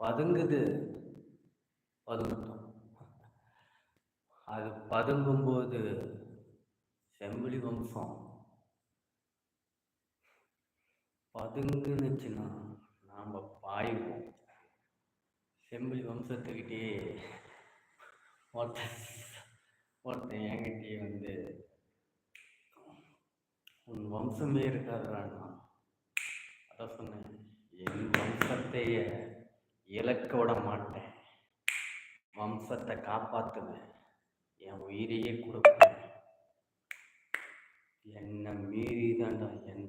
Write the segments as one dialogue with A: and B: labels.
A: பதுங்குது. பதுங்கட்டும் அது பதுங்கும்போது செம்பிளி வம்சம். பதுங்குனுச்சுன்னா நாம் பாய்வோம். செம்பிளி வம்சத்துக்கிட்டே ஒருத்தன் ஒருத்தன் என்கிட்டயே வந்து உன் வம்சமே இருக்காதுடான்னா அதான் சொன்னேன். என் வம்சத்தையே இழக்க விட மாட்டேன். வம்சத்தை காப்பாற்றுவேன் என் உயிரையே கொடுப்பேன். என்னை மீறி தாண்டா என்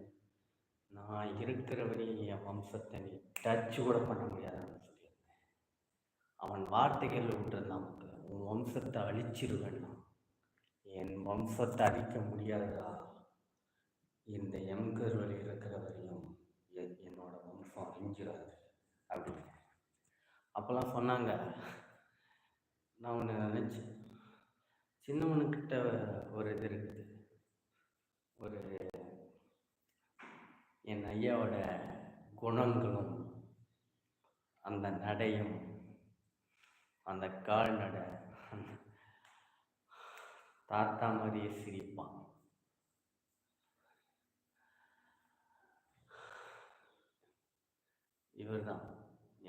A: நான் இருக்கிற வரையும் என் வம்சத்தை நீ டச் கூட பண்ண முடியாதுன்னு சொல்லியிருந்தேன். அவன் வார்த்தைகள் விட்டுருந்தான் உன் வம்சத்தை அழிச்சிருவேன்னா என் வம்சத்தை அழிக்க முடியாதுடா இந்த எம்கருவல் இருக்கிற வரையும் என்னோட வம்சம் அழிஞ்சிடாது அப்படின்னு அப்போல்லாம் சொன்னாங்க. நான் ஒன்று நினச்சேன். சின்னவனுக்கிட்ட ஒரு இது இருக்குது. ஒரு என் ஐயாவோட குணங்களும் அந்த நடையும் அந்த கால்நடை அந்த தாத்தா மாதிரியே சிரிப்பான். இவர்தான்.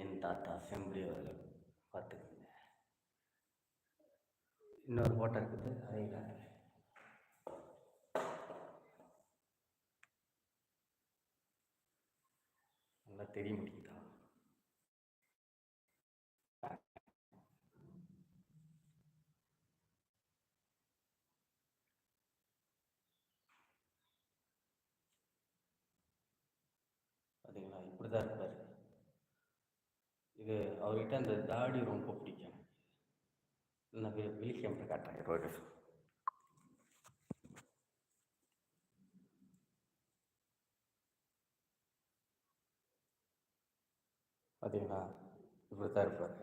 A: என் தாத்தா செம்பரி அவர்கள் பார்த்துக்கோங்க. இன்னொரு ஃபோட்டோ இருக்குது அதையும் காட்டுறேன். நல்லா தெரிய முடியுதா பார்த்தீங்களா இப்படி தான் இருப்பார். இது அவர்கிட்ட அந்த தாடி ரொம்ப பிடிக்கும். நான் வெளி காட்டுறேன் ரோடு பார்த்தீங்களா இப்படி தான் இருப்பார்.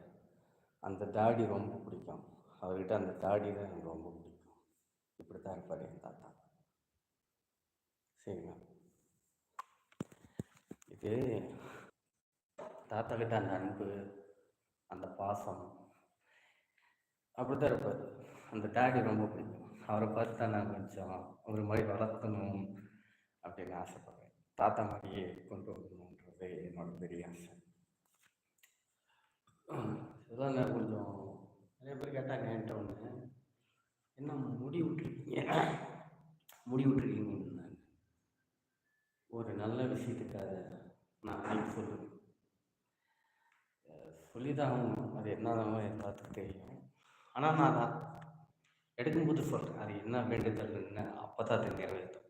A: அந்த தாடி ரொம்ப பிடிக்கும். அவர்கிட்ட அந்த தாடி தான் எனக்கு ரொம்ப பிடிக்கும். இப்படி தான் இருப்பார் என் தாத்தா. சரிங்க இது தாத்தா கிட்ட அந்த அன்பு அந்த பாசம் அப்படி தான் இருப்பார். அந்த டேடி ரொம்ப பிடிக்கும். அவரை பார்த்து தான் நான் கொஞ்சம் ஒரு மாதிரி வளர்த்தணும் அப்படின்னு ஆசைப்படுறேன் தாத்தா மாதிரியே கொண்டு வரணுன்றது என்னோட பெரிய ஆசை. இதெல்லாம் நான் கொஞ்சம் நிறைய பேர் கேட்டாங்க என்கிட்ட ஒன்று என்ன முடி விட்டுருக்கீங்க? முடி விட்டுருக்கீங்கன்னு ஒரு நல்ல விஷயத்துக்காக நான் சொல்லுவேன் சொல்லி தான் ஆகணும் அது என்னதான் எல்லாத்துக்கும் தெரியும். ஆனால் நான் தான் எடுக்கும்போது சொல்கிறேன் அது என்ன வேண்டுதல்னு அப்போ தான் அது நிறைவேற்றும்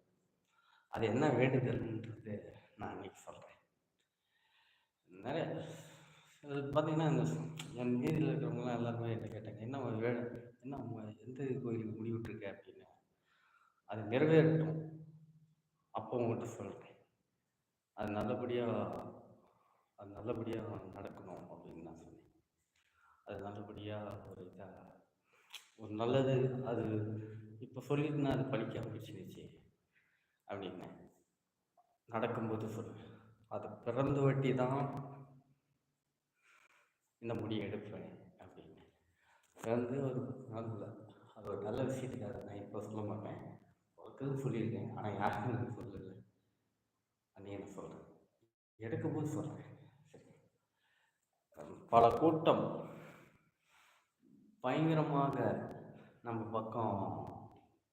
A: அது என்ன வேண்டுதல்ன்றது நான் அன்னைக்கு சொல்கிறேன் நிறைய அது பார்த்தீங்கன்னா இந்த என் வீதியில் இருக்கிறவங்களாம் எல்லாருமே என்ன கேட்டாங்க என்ன வே என்ன எந்த கோயிலுக்கு முடிவிட்டுருக்க? அப்படின்னு. அது நிறைவேறட்டும். அப்போ உங்கள்கிட்ட சொல்கிறேன் அது நல்லபடியாக அது நல்லபடியாக நடக்கணும் அப்படின்னு. அது நல்லபடியாக ஒரு இதாக ஒரு நல்லது அது இப்போ சொல்லிட்டுனா அது பழிக்க ஆரம்பிச்சிருச்சு அப்படின்னு நடக்கும்போது சொல்லுவேன் அது பிறந்து வட்டி தான் இந்த முடியை எடுப்பேன் அப்படின்னு. பிறந்து ஒரு நல்ல அது ஒரு நல்ல விஷயத்துக்காக நான் இப்போ சொல்ல மாட்டேன். ஒருத்தருக்கு சொல்லியிருக்கேன் ஆனால் யாருக்கும் எனக்கு சொல்லலை. அன்னைக்கு நான் சொல்கிறேன் எடுக்கும்போது சொல்கிறேன் சரி. பல கூட்டம் பயங்கரமாக நம்ம பக்கம்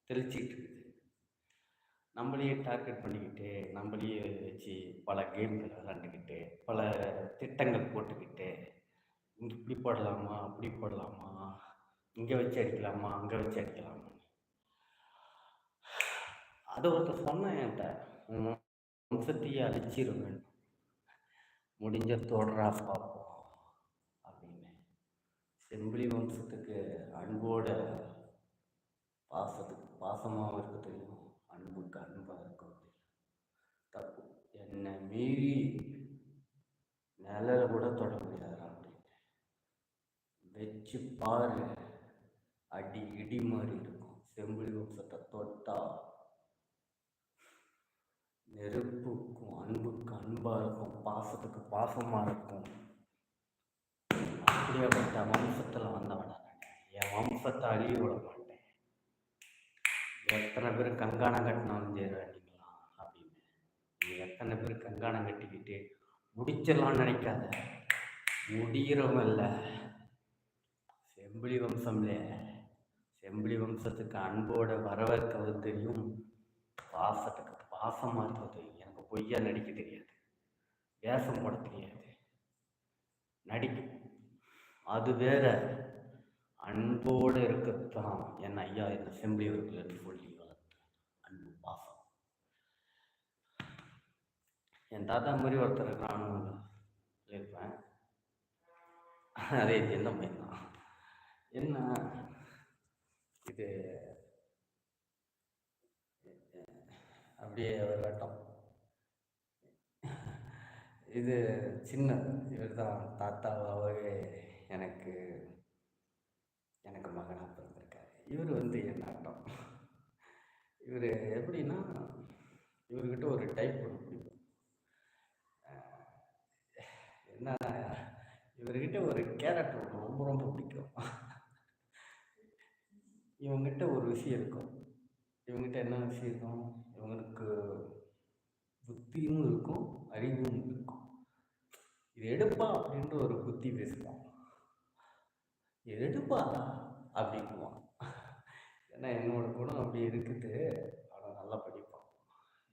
A: தெளிச்சிக்கிட்டு இருக்குது. நம்மளையே டார்கெட் பண்ணிக்கிட்டு நம்மளையே வச்சு பல கேம்கள் விளாண்டுக்கிட்டு பல திட்டங்கள் போட்டுக்கிட்டு இப்படி போடலாமா அப்படி போடலாமா இங்கே வச்சு அடிக்கலாமா அங்கே வச்சு அடிக்கலாமா அது ஒருத்தர் சொன்னேன் என்கிட்ட. வம்சத்தையே அழிச்சிருவேன். முடிஞ்ச தொடரா பார்ப்போம் செம்பிளி வம்சத்துக்கு அன்போட பாசத்துக்கு பாசமாகவும் இருக்க தெரியும்? அன்புக்கு அன்பாக இருக்க தெரியும் தப்பு. என்னை மீறி நிழல கூட தொட முடியாதா அப்படின்னு வச்சு பாரு. அடி இடி மாதிரி இருக்கும். செம்பிளி வம்சத்தை தொட்டா நெருப்புக்கும் அன்புக்கு அன்பாக இருக்கும் பாசத்துக்கு பாசமாக இருக்கும். அப்படியாப்பட்ட வம்சத்தில் வந்தவன என் வம்சத்தை அழிய விட மாட்டேன். எத்தனை பேர் கங்காணம் கட்டினாலும் சேருவாங்களா அப்படின்னு. நீ எத்தனை பேர் கங்காணம் கட்டிக்கிட்டு முடிச்சிடலாம்னு நினைக்காத. முடிகிறவங்க இல்லை. செம்பிளி வம்சம்ல. செம்பிளி வம்சத்துக்கு அன்போட வரவேற்கிறது தெரியும். பாசத்துக்கு பாசமாக இருக்கிறது தெரியும். எனக்கு பொய்யா நடிக்க தெரியாது. வேஷம் போட தெரியாது. நடிக்கும். அது வேற. அன்போடு இருக்கத்தான். என் ஐயா என்ன அசம்பிளி அவர்கள் சொல்லி வளர்த்த அன்பு பாசம். என் தாத்தா மாதிரி ஒருத்தர் இருக்கிறான்னு இருப்பேன் அதே என்ன பையன் தான். என்ன? இது அப்படியே ஒரு வட்டம். இது சின்ன இவர் தான் தாத்தாவாகவே எனக்கு எனக்கு மகனாக பிறந்திருக்காரு. இவர் வந்து என் ஆட்டம் இவர் எப்படின்னா இவர்கிட்ட ஒரு டைப் ஒன்று பிடிக்கும். என்ன இவர்கிட்ட ஒரு கேரக்டர் ஒன்று ரொம்ப ரொம்ப பிடிக்கும். இவங்ககிட்ட ஒரு விஷயம் இருக்கும். இவங்ககிட்ட என்ன விஷயம் இருக்கும்? இவங்களுக்கு புத்தியும் இருக்கும் அறிவும் இருக்கும். இது எடுப்பா அப்படின்ற ஒரு புத்தி பேசுவான். எடுப்பா அப்படிங்குவான் ஏன்னா என்னோட குணம் அப்படி இருக்குது. அவன் நல்லா படிப்பான்.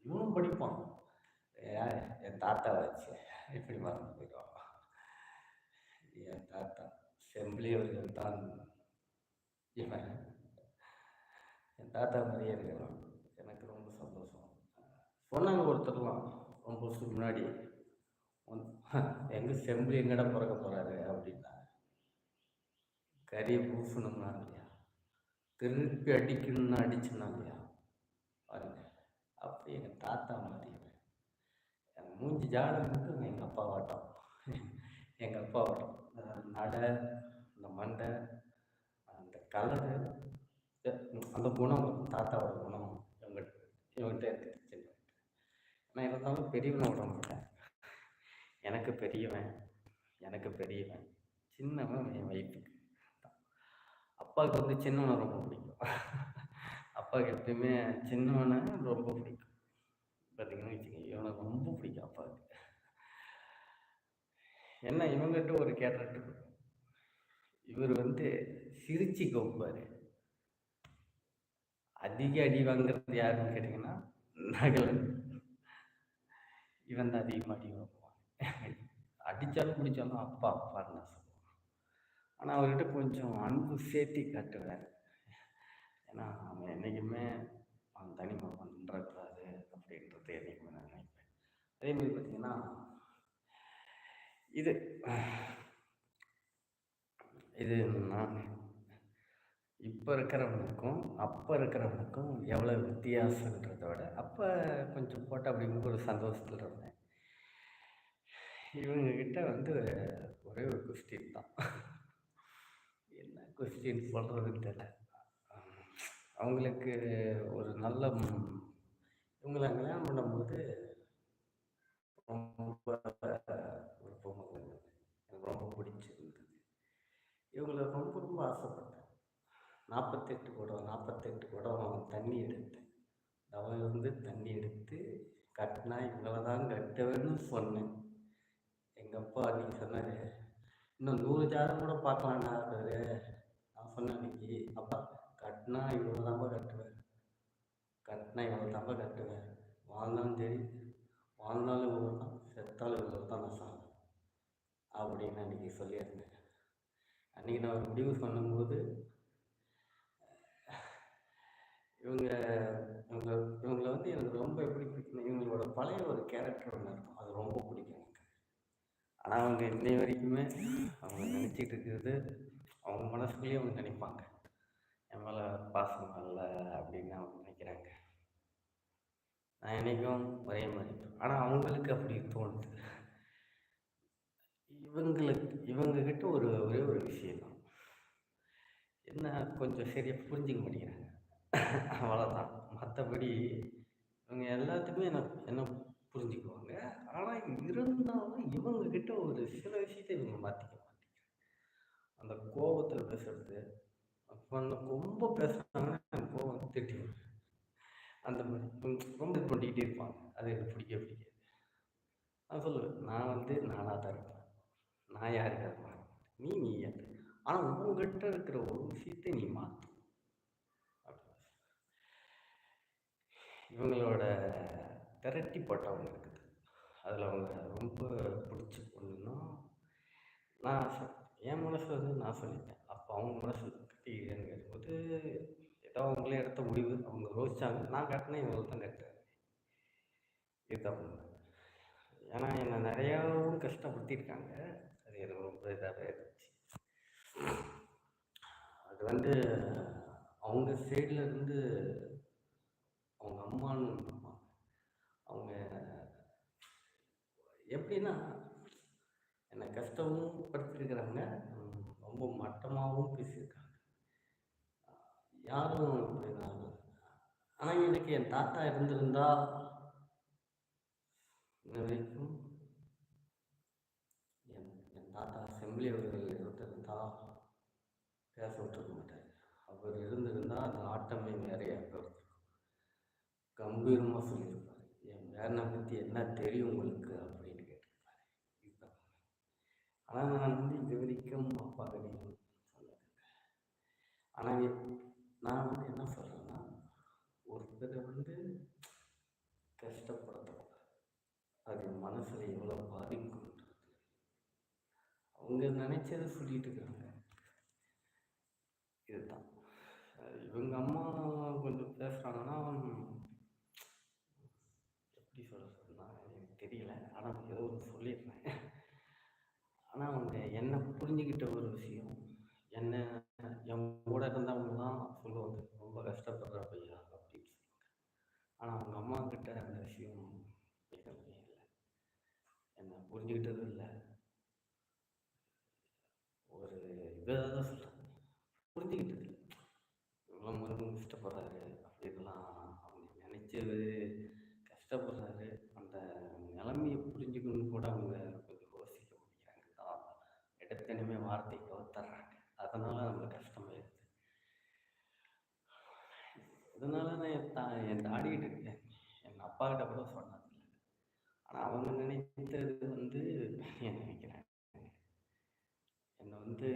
A: இவனும் படிப்பான். ஏன் என் தாத்தா வச்சு இப்படி மறந்து போயிடுவான். என் தாத்தா செம்பிளி அவர்கள் தான் இவன். என் தாத்தா மாதிரியே இருக்கிறான் எனக்கு ரொம்ப சந்தோஷம். சொன்னாங்க ஒருத்தர்லாம் ரொம்ப வருஷத்துக்கு முன்னாடி. எங்கே செம்பிளி எங்கடா பிறக்க போகிறாரு அப்படின்னா கறியை பூசணும்னா இல்லையா திருப்பி அடிக்கணும்னு அடிச்சோம்னா இல்லையா பாருங்க அப்படி எங்கள் தாத்தா மாதிரி என் மூஞ்சி ஜாடம் எங்கள் அப்பா வாட்டம். எங்கள் அப்பா வாட்டம். நடை அந்த மண்டை அந்த கலரு அந்த குணம் தாத்தாவோட குணம் இவங்க இவங்ககிட்ட இருக்குது நான் இருந்தாலும் பெரியவனை விட மாட்டேன். எனக்கு பெரியவன் எனக்கு பெரியவன். சின்னவன் என் வயிற்றுக்கு அப்பாவுக்கு வந்து சின்னவனை ரொம்ப பிடிக்கும். அப்பாவுக்கு எப்பயுமே சின்னவனை ரொம்ப பிடிக்கும். பார்த்தீங்கன்னா வச்சுக்கோங்க இவனை ரொம்ப பிடிக்கும் அப்பாவுக்கு. என்ன இவங்ககிட்ட ஒரு கேரக்டர் இவர் வந்து சிரிச்சு கோப்பார். அதிக அடி வாங்குறது யாருன்னு கேட்டிங்கன்னா நகலன். இவன் தான் அதிகமாக அடி வாங்குவான். அடித்தாலும் பிடிச்சாலும் அப்பா அப்பா தான் ஆனால் அவர்கிட்ட கொஞ்சம் அன்பு சேர்த்தி காட்டுவேன். ஏன்னா அவன் என்றைக்குமே அவன் தனிமை பண்ணுறக்கூடாது அப்படின்றது என்றைக்குமே நான் நினைப்பேன். அதே மாதிரி பார்த்தீங்கன்னா இது இது நான் இப்போ இருக்கிறவனுக்கும் அப்போ இருக்கிறவனுக்கும் எவ்வளோ வித்தியாசன்றத விட அப்போ கொஞ்சம் போட்ட அப்படிங்கிற ஒரு சந்தோஷத்தில் இருந்தேன் இவங்கக்கிட்ட வந்து ஒரே ஒரு குஸ்டின் தான். கொஸ்டின் சொல்கிறதுன்னு தெரியல. அவங்களுக்கு ஒரு நல்ல இவங்களை கல்யாணம் பண்ணும்போது ரொம்ப ஒரு இருந்தது. எனக்கு ரொம்ப பிடிச்சிருந்தது. இவங்களை ரொம்ப ரொம்ப ஆசைப்பட்டேன். நாற்பத்தெட்டு குடம் நாற்பத்தெட்டு குடம் தண்ணி எடுத்தேன். தவம் இருந்து தண்ணி எடுத்து கட்டினா இவங்களை தான் கட்டுவேன்னு சொன்னேன். எங்கள் அப்பா அன்றைக்கி சொன்னார் இன்னும் நூறு ஜாதகம் கூட பார்க்கலான்னா அவரு சொன்னேன் அன்னைக்கு அப்பா கட்டினா இவ்வளோ தான்ப்பா கட்டுவேன் கட்டினா இவ்வளோ தான்ப்பா கட்டுவேன் வாழ்ந்தாலும் சரி வாழ்ந்தாலும் இவ்வளோ தான் செத்தாலும் இவ்வளோ தான் நான் சாவேன் அப்படின்னு அன்றைக்கி சொல்லியிருந்தேன் அன்றைக்கி நான் ஒரு முடிவு பண்ணும்போது இவங்க இவங்க இவங்கள வந்து எனக்கு ரொம்ப எப்படி பிடிக்கும் இவங்களோட பழைய ஒரு கேரக்டர் ஒன்று இருக்கும். அது ரொம்ப பிடிக்கும் எனக்கு. ஆனால் அவங்க இன்னை வரைக்குமே அவங்க நினச்சிட்டு இருக்கிறது அவங்க மனசுக்குள்ளேயே அவங்க நினைப்பாங்க. என் மேலே பாசம் இல்லை அப்படின்னு அவங்க நினைக்கிறாங்க. நான் என்றைக்கும் ஒரே மாதிரி. ஆனால் அவங்களுக்கு அப்படி தோணுது. இவங்களுக்கு இவங்கக்கிட்ட ஒரு ஒரே ஒரு விஷயம் தான் என்ன கொஞ்சம் சரியாக புரிஞ்சிக்க மாட்டேங்கிறாங்க. அவ்வளோதான் மற்றபடி இவங்க எல்லாத்துக்குமே என்ன என்ன புரிஞ்சுக்குவாங்க. ஆனால் இருந்தாலும் இவங்கக்கிட்ட ஒரு சில விஷயத்தை இவங்க மாற்றிக்க அந்த கோபத்தில் பேசுறது அப்போ ரொம்ப பேசுகிறாங்கன்னா எனக்கு கோபம் திட்டி அந்த மாதிரி. ரொம்ப இது பண்ணிக்கிட்டே இருப்பாங்க. அது எனக்கு பிடிக்க பிடிக்காது. நான் சொல்லுவேன் நான் வந்து நானாக தான் இருப்பேன். நான் யாருக்காக இருப்பேன்? நீ நீ யார்? ஆனால் உங்ககிட்ட இருக்கிற ஒரு விஷயத்தை நீ மாற்று இவங்களோட திரட்டி போட்டவங்க இருக்குது. அதில் அவங்க ரொம்ப பிடிச்ச பொண்ணுன்னா நான் என் மனசு வந்து நான் சொல்லிட்டேன். அப்போ அவங்க மனசு கட்டிக்கிறேன்னு கேட்கும்போது ஏதோ அவங்களே எடுத்த முடிவு. அவங்க யோசிச்சாங்க. நான் கட்டினேன் இவங்க தான் கட்டுறேன். இதுதான் உண்மை. ஏன்னா என்னை நிறையாவும் கஷ்டப்படுத்தியிருக்காங்க. அது எனக்கு ரொம்ப இதாகவே இருந்துச்சு. அது வந்து அவங்க சைடில் இருந்து அவங்க அம்மான்னு அம்மா அவங்க எப்படின்னா என்னை கஷ்டமும் ரொம்ப மட்டமாகவும் பேசியிருக்காங்க. யாரும் அப்படின்னா ஆனால் எனக்கு என் தாத்தா இருந்திருந்தா இன்ன வரைக்கும் என் என் தாத்தா செம்பிலி அவர்கள் இருந்திருந்தா பேச விட்டுருக்க மாட்டார். அவர் இருந்திருந்தால் அந்த ஆட்டமே நிறையா கம்பீரமாக சொல்லியிருப்பார். என் பேரனை பற்றி என்ன தெரியும் உங்களுக்கு ஆனால் நான் வந்து இது வரைக்கும் அப்பா கிடையாது ஆனால் நான் வந்து என்ன சொல்கிறேன்னா ஒருத்தரை வந்து கஷ்டப்படுத்தக்கூடாது அது மனசில் எவ்வளோ பாதிக்கும்ன்றது அவங்க நினைச்சதை சொல்லிட்டு இருக்காங்க. இதுதான். இவங்க அம்மா கொஞ்சம் பேசுகிறாங்கன்னா எப்படி சொல்கிறதுன்னா எனக்கு தெரியல ஆனால் ஏதோ ஒன்று சொல்லிடுறேன் ஆனால் அவங்க என்னை புரிஞ்சுக்கிட்ட ஒரு விஷயம். என்ன என் கூட இருந்தவங்க தான் சொல்லுவாங்க ரொம்ப கஷ்டப்படுற பையன் அப்படின்னு சொல்லுவாங்க. ஆனால் அவங்க அம்மா கிட்ட அந்த விஷயம் எதுவுமே இல்லை. என்ன புரிஞ்சுக்கிட்டதும் இல்லை. ஒரு இதாக தான் சொல்கிறேன் புரிஞ்சுக்கிட்டது இல்லை. இவ்வளோ மருந்து கஷ்டப்படுறாரு அப்படின்லாம் அவங்க நினைச்சது கஷ்டப்படுறாரு அந்த நிலைமையை புரிஞ்சுக்கணும்னு கூட அவங்க கொஞ்சம் யோசிக்க முடியாங்க தான் எடுத்தனுமே வார்த்தை கவுத்தர்றாங்க அதனால் நம்மளுக்கு கஷ்டமாயிருது இதனால நான் என் தா என் தாடிக்கிட்டு இருக்கேன் என் அப்பா கிட்ட கூட சொன்னதில்லை ஆனால் அவங்க நினைத்தது வந்து என்ன நினைக்கிறேன்? என்னை வந்து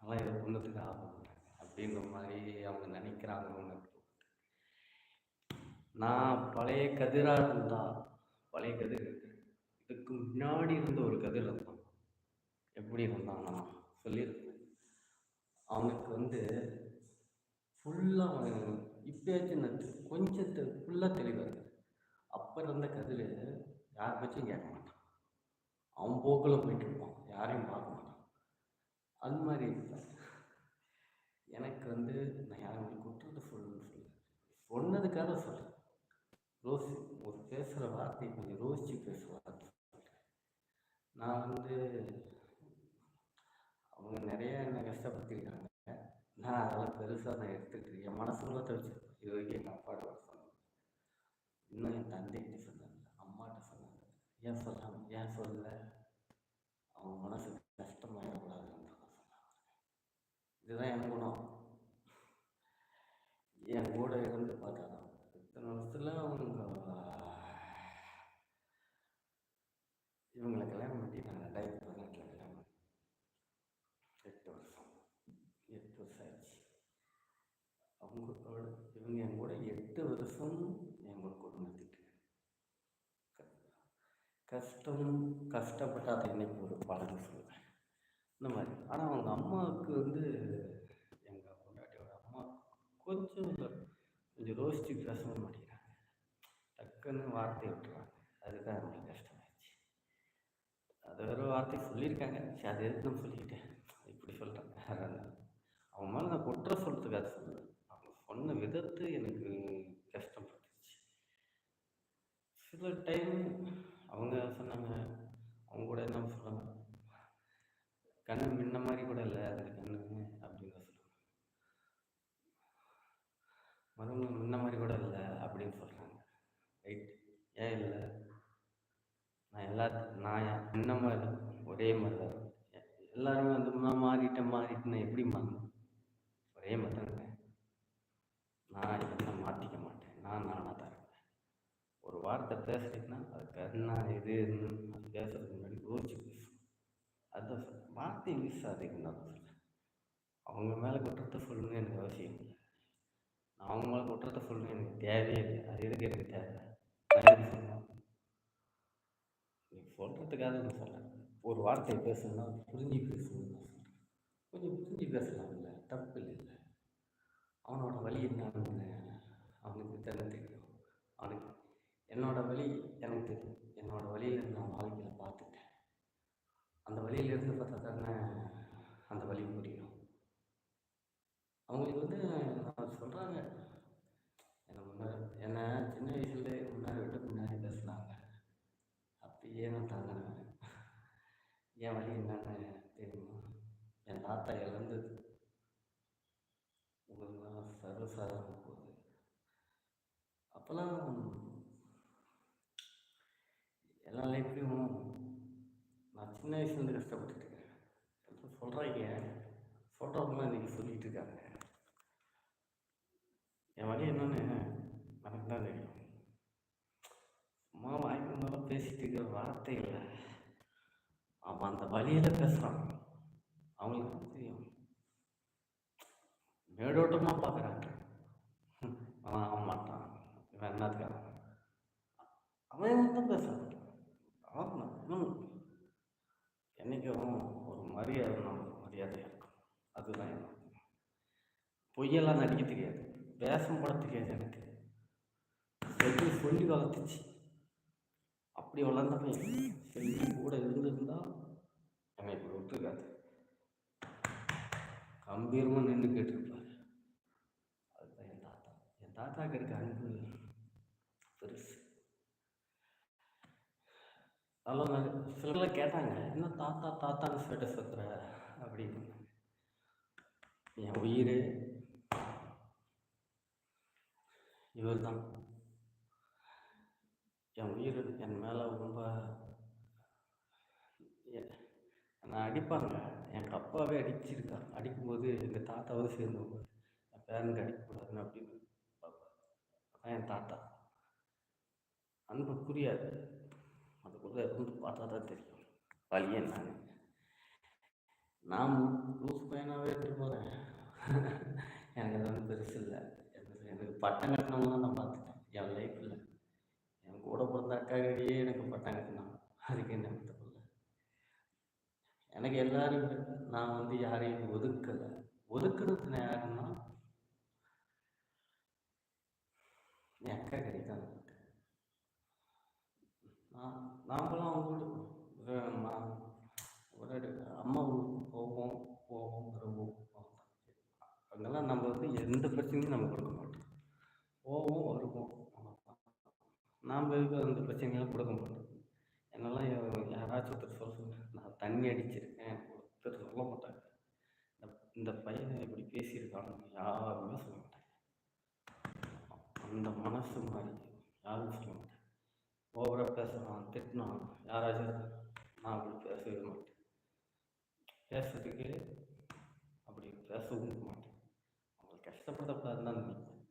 A: நல்லா இதை பொண்ணுத்துக்கு ஆகும் அப்படின்ற மாதிரி அவங்க நினைக்கிறாங்கன்னு நான் பழைய கதிராக இருந்தா பழைய கதிர் இதுக்கு முன்னாடி இருந்த ஒரு கதிர் இருந்தான் எப்படி இருந்தான் நான் சொல்லியிருக்கேன் அவனுக்கு வந்து ஃபுல்லாக அவன் இப்பயாச்சும் நான் கொஞ்சம் ஃபுல்லாக தெளிவாக இருக்கு அப்போ இருந்த கதில் யார் பற்றியும் கேட்க மாட்டான். அவன் போக்கில் போயிட்டு இருப்பான். யாரையும் பார்க்க மாட்டான். அது மாதிரி இருப்பேன் எனக்கு வந்து நான் யாரும் குற்றத்தை சொல்லணும்னு சொல்ல சொன்னதுக்காக சொல்கிறேன் ரோசி ஒரு பேசுகிற வார்த்தை கொஞ்சம் ரோசித்து பேசுகிற வார்த்தை. நான் வந்து அவங்க நிறைய என்னை கஷ்டப்படுத்திருக்காங்க நான் அதெல்லாம் பெருசாக நான் எடுத்துக்கிட்டு என் மனசுக்குள்ள தவிச்சிருப்பேன் இது வரைக்கும் எங்கள் அப்பாட்ட வர சொன்னேன் இன்னும் என் தந்தைகிட்ட சொன்னாங்க அம்மாட்ட சொன்னாங்க ஏன் சொல்லாமல் ஏன் சொல்லலை அவங்க மனசு கஷ்டமாயிடக்கூடாதுன்னு சொன்னாங்க இதுதான் என் குணம் என் கூட இருந்து பார்த்தாதான் இத்தனை வருஷத்தில் அவங்க இவங்களை கல்யாணம் பண்ணி நான் ரெண்டாயிரத்தி பதினெட்டில் கல்யாணம் பண்ணேன் எட்டு வருஷம் எட்டு வருஷம் ஆச்சு அவங்களோட இவங்க என் கூட எட்டு வருஷம் என் கூட குடும்பத்திட்டு கஷ்டம் கஷ்டப்பட்டு அதை இன்னைக்கு ஒரு பலன் சொல்லுவேன் இந்த மாதிரி. ஆனால் அவங்க அம்மாவுக்கு வந்து எங்கள் பொண்டாட்டியோட அம்மா கொஞ்சம் கொஞ்சம் ரோசிச்சு பேச மாட்டேங்கிறாங்க டக்குன்னு வார்த்தை விட்டுறாங்க அதுதான் நம்மளுக்கு கஷ்டமாயிடுச்சு. அது வேறு வார்த்தை சொல்லியிருக்காங்க. சரி அது எதுக்கு நான் சொல்லிக்கிட்டேன்? இப்படி சொல்கிறேன் அவங்க மேலே நான் குற்றம் சொல்கிறதுக்காக சொல்லுவேன் அவங்க சொன்ன விதத்து எனக்கு கஷ்டப்பட்டுச்சு சில டைம் அவங்க சொன்னாங்க அவங்க கூட என்ன சொல்கிறாங்க கண்ணு முன்ன மாதிரி கூட இல்லை அது கண்ணு அப்படின்னு சொல்கிறாங்க மறுபடியும் முன்ன மாதிரி கூட இல்லை அப்படின்னு சொல்கிறாங்க ரைட் ஏன் இல்லை? நான் எல்லா நான் முன்ன மாதிரி ஒரே மாதிரி தான் எல்லாருமே வந்து நான் மாறிட்டேன் நான் எப்படி மாறணும்? ஒரே மாதிரி தான் இருப்பேன் நான் என்ன மாற்றிக்க மாட்டேன் நான் நானாக தான் இருப்பேன் ஒரு வார்த்தை பேசுறீங்கன்னா அதுக்கு என்ன இது அது பேசுறதுக்கு முன்னாடி யோசிச்சு பேசணும் அதுதான் வார்த்தையை மிஸ் வீசாதீங்கன்னு தான் சொல்கிறேன் அவங்க மேலே குற்றத்தை சொல்லணும்னு எனக்கு அவசியம் இல்லை. நான் அவங்க மேலே குற்றத்தை சொல்லணும் எனக்கு தேவையே இல்லை. அது எதுக்கு எனக்கு தேவை? நான் சொல்லணும்? நீ சொல்கிறதுக்காக நான் சொல்கிறேன் ஒரு வார்த்தையை பேசணும்னா புரிஞ்சு பேசணும்னு நான் சொல்கிறேன் கொஞ்சம் புரிஞ்சு பேசலாம் இல்லை தப்பு இல்லை அவனோட வழி என்னன்னு அவனுக்கு தானே தெரியும் அவனுக்கு என்னோடய வழி எனக்கு தெரியும். என்னோடய வழியில் நான் வாழ்க்கையில் பார்த்துட்டேன் அந்த வழியிலேருந்து பார்த்தா தானே அந்த வழி புரியும் அவங்களுக்கு வந்து நான் சொல்கிறாங்க என்னை முன்னாடி என்னை சின்ன வயசுலேயே முன்னாடி விட்டு முன்னாடி பேசுனாங்க அப்படியே நான் தாங்கினேன் என் வழி என்னன்னு தெரியுமா என் தாத்தா இழந்தது உங்களுக்குலாம் சர்வசாதாரண போகுது அப்போல்லாம் எல்லா லைஃப்லேயும் நான் சின்ன வயசுலேருந்து கஷ்டப்பட்டுட்டு இருக்கேன் இப்போ சொல்கிறாங்க சொல்கிறவங்களாம் இன்றைக்கி சொல்லிகிட்டு இருக்காங்க என் வழி என்னன்னு எனக்கு தான் தெரியும் சும்மா வாய்ப்பு இருந்தாலும் பேசிட்டு இருக்கிற வார்த்தை இல்லை அவன் அந்த வழியில் பேசுகிறான் அவங்களுக்கு தெரியும். மேடோட்டமாக பார்க்குறாங்க அவன் அவன் மாட்டான். இவன் என்னத்துக்காரன் அவன் தான் பேசுகிறான் அவன் என்றைக்கும் ஒரு மரியாதை நமக்கு மரியாதையாக இருக்கும் அதுதான் என்ன பொய்யெல்லாம் நடிக்க தெரியாது. வேஷம் போட தெரியாது. எனக்கு சொல்லி வளர்த்துச்சு. அப்படி வளர்ந்த பையன் செல்வி கூட இருந்திருந்தா என்னை இப்படி விட்டுருக்காது கம்பீரமாக நின்று கேட்டிருப்பாரு. அதுதான் என் தாத்தா. என் தாத்தாக்கு இருக்க அன்பு பெருசு. அதெல்லாம் சிலர்லாம் கேட்டாங்க என்ன தாத்தா தாத்தான்னு ஸ்டேட்டஸ் வைக்கிற அப்படின்னு. என் உயிர் இவர் தான் என் உயிர் என் மேலே ரொம்ப நான் அடிப்பாங்க. எங்கள் அப்பாவே அடிச்சிருக்காங்க அடிக்கும்போது எங்கள் தாத்தாவும் சேர்ந்தவங்க என் பேரனுக்கு அடிக்கக்கூடாதுன்னு அப்படின்னு அதான் என் தாத்தா. அன்பு புரியாது அதுக்குள்ளே இருந்து பார்த்தா தான் தெரியும். வழியே நான் நான் லூஸ் பையனாகவே எடுத்து போகிறேன் எனக்கு அது வந்து பெருசு இல்லை. எனக்கு எனக்கு பட்டம் கட்டினவங்க நான் பார்த்துட்டேன் என் லைஃப்பில் கூட பிறந்த அக்காக்கிட்டேயே எனக்கு பட்டம் நான் அதுக்கு என்ன தப்பு எனக்கு எல்லாரும் நான் வந்து யாரையும் ஒதுக்கலை. ஒதுக்குறது யாருன்னா என் அக்கா கிடைக்காது நான் நாம்பளாம் அவங்க கூட ஒரு அம்மா ஊருக்கு போவோம் போவோம் வருவோம் அங்கெல்லாம் நம்ம வந்து எந்த பிரச்சனையும் நம்ம கொடுக்க மாட்டோம். போவோம் நாம் எதுக்கு அந்த பிரச்சனையெல்லாம் கொடுக்க மாட்டோம்? என்னெல்லாம் யாராச்சும் ஒருத்தர் சொல்ல சொல்லுங்க. நான் தண்ணி அடிச்சிருக்கேன். ஒருத்தர் சொல்ல மாட்டாங்க. இந்த இந்த பையன் இப்படி பேசியிருக்காங்க யாருமே சொல்ல மாட்டாங்க. அந்த மனசு மாதிரி யாரும் சொல்ல மாட்டாங்க. ஓவராக பேசுகிறான் திட்டினான் யாராச்சும் நான் அப்படி பேசவே மாட்டேன். பேசுறதுக்கு அப்படி பேசவும் மாட்டேன். அவங்களுக்கு கஷ்டப்படுத்தக்கூடாதுன்னு தான் நினைப்பேன்.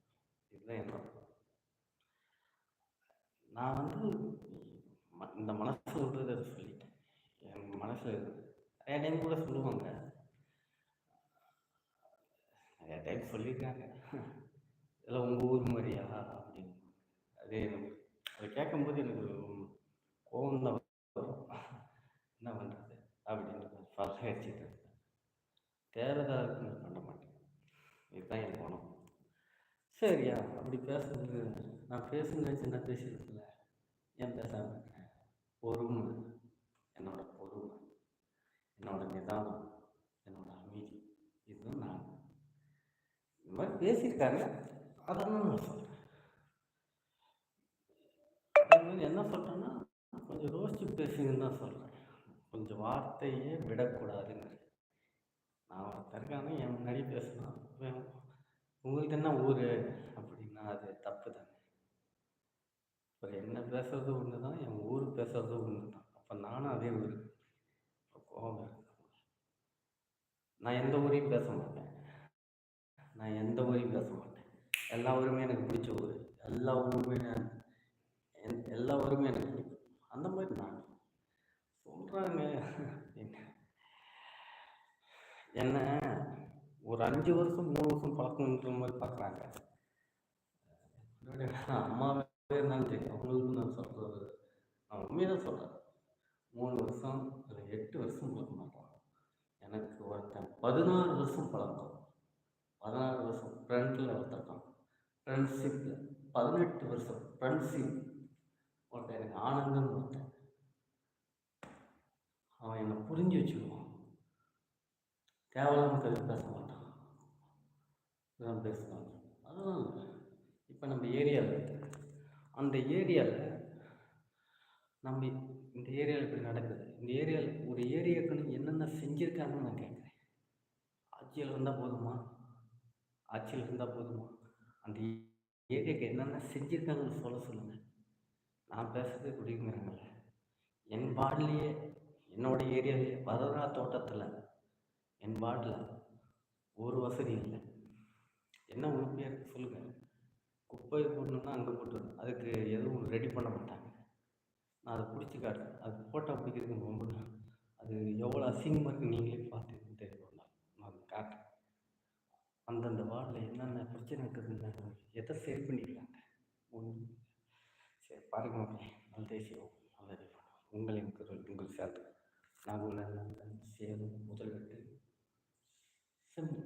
A: இதுதான் என்ன நான் வந்து ம- இந்த மனசு சொல்கிறத சொல்லிட்டேன். என் மனசு நிறைய டைம் கூட சொல்லுவாங்க. நிறைய டைம் சொல்லியிருக்காங்க. இதெல்லாம் உங்கள் ஊர் மாதிரியா? அப்படின்னு. அது எனக்கு அதை கேட்கும்போது எனக்கு கோவம் தான் வரும். என்ன பண்ணுறது அப்படின்னு பல்ல அடிச்சுட்டு இருக்குன்னு பண்ண மாட்டேன். இதுதான் என் குணம். சரியா அப்படி பேசுறது நான் பேசுனேன் சின்ன பேசுறதுல பேசாம இருக்கேன் பொறுமை என்னோட பொறுமை என்னோட நிதானம் என்னோட அமைதி இதுதான் நான் இந்த மாதிரி பேசியிருக்காங்க அதெல்லாம் நான் சொல்கிறேன் அதே என்ன சொல்கிறேன்னா கொஞ்சம் யோசிச்சு பேசுங்கன்னு தான் சொல்கிறேன் கொஞ்சம் வார்த்தையே விடக்கூடாதுன்னு நான் ஒருத்தன் இருக்கானே என் முன்னாடி பேசினான் இவன் உங்களுக்கு என்ன ஊர் அப்படின்னா அது தப்பு தானே இப்போ என்ன பேசுறது ஒன்று தான் என் ஊர் பேசுறது ஒன்று தான் அப்போ நானும் அதே ஊர். இப்போ நான் எந்த ஊரையும் பேச மாட்டேன். நான் எந்த ஊரையும் பேச மாட்டேன். எல்லா ஊருமே எனக்கு பிடிச்ச ஊர். எல்லா ஊருமே என்- எல்லா ஊருமே எனக்கு பிடிக்கும். அந்த மாதிரி நான் சொல்கிறாங்க என்ன? ஒரு அஞ்சு வருஷம் மூணு வருஷம் பழக்கணுன்ற மாதிரி பார்க்குறாங்க அம்மாவே இருந்தாலும் தெரியும் அவங்களுக்கு நான் சொல்கிறது நான் உண்மையை தான் சொல்கிறேன் மூணு வருஷம் ஒரு எட்டு வருஷம் பழக்க மாட்டான் எனக்கு ஒருத்தன் பதினாறு வருஷம் பழக்கம். பதினாறு வருஷம் ஃப்ரெண்டில் ஒருத்தருக்கான் ஃப்ரெண்ட்ஷிப்பில் பதினெட்டு வருஷம் ஃப்ரெண்ட்ஷிப் ஒருத்தன் எனக்கு ஆனந்தம்னு ஒருத்தன். அவன் என்னை புரிஞ்சு வச்சுக்குவான். கேவலம் கல்வி பேச மாட்டான். இதான் பேசுவாங்க. அதெல்லாம் இப்போ நம்ம ஏரியாவில் இருக்கு அந்த ஏரியாவில் நம்ம இந்த ஏரியாவில் இப்படி நடக்குது. இந்த ஏரியாவில் ஒரு ஏரியாவுக்குன்னு என்னென்ன செஞ்சுருக்காங்கன்னு நான் கேட்குறேன். ஆட்சியில் இருந்தால் போதுமா? ஆட்சியில் இருந்தால் போதுமா? அந்த ஏரியாவுக்கு என்னென்ன செஞ்சுருக்காங்கன்னு சொல்ல சொல்லுங்கள் நான் பேசுறது குடிங்கிறாங்கல்ல என் வார்டிலேயே என்னோட ஏரியாவிலே வரதா தோட்டத்தில் என் வார்டில் ஒரு வசதி இல்லை. என்ன உறுப்பியாக சொல்லுங்கள் குப்பை போடணுன்னா அங்கே போட்டுருணும் அதுக்கு எதுவும் ரெடி பண்ண மாட்டாங்க. நான் அதை பிடிச்சி காட்டுறேன் அது ஃபோட்டோ பிடிக்கிறதுக்கு ரொம்ப அது எவ்வளோ அசிங்கமாக இருக்குது நீங்களே பார்த்து தெரியும் நான் காட்டுறேன் அந்தந்த வார்டில் என்னென்ன பிரச்சனை இருக்குதுன்னு எதை சரி பண்ணிக்கிறாங்க ஒன்று சரி பாருங்க மக்களே நல்ல தேசியம் நல்லதே பண்ணுவோம் உங்களின் குரல் உங்கள் சேர்த்து நாகூர் சேலம் முதல்வெட்டு செம்பு